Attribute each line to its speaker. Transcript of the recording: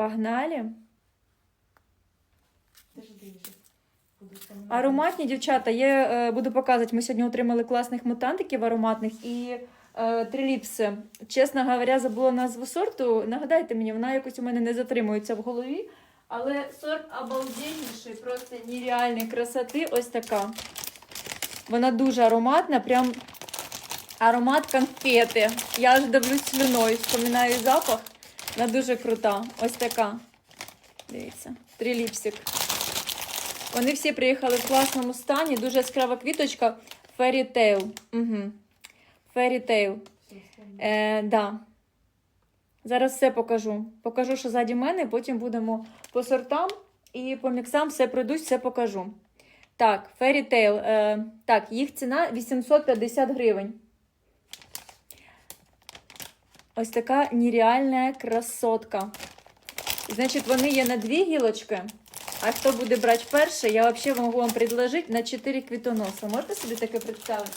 Speaker 1: Погнали. Ароматні дівчата, є, е, буду показувати. Ми сьогодні отримали класних мутантиків ароматних і е, триліпси. Чесно говоря, забула назву сорту. Нагадайте мені, вона якось у мене не затримується в голові. Але сорт обалденніший, просто нереальної красоти. Ось така. Вона дуже ароматна, прям аромат конфети. Я аж дивлюсь слюною, вспоминаю запах. Вона дуже крута. Ось така. Дивіться, триліпсик. Вони всі приїхали в класному стані. Дуже яскрава квіточка. Fairy Tail. Угу. Fairy Tail. Е, да. Зараз все покажу. Покажу, що ззаді мене, потім будемо по сортам і по міксам все пройдусь, все покажу. Так, Fairy Tail. Е, так, їх ціна 850 гривень. Ось така нереальна красотка. Значить, вони є на дві гілочки. А хто буде брати перше, я взагалі можу вам предложити на 4 квітоноса. Можете собі таке представити?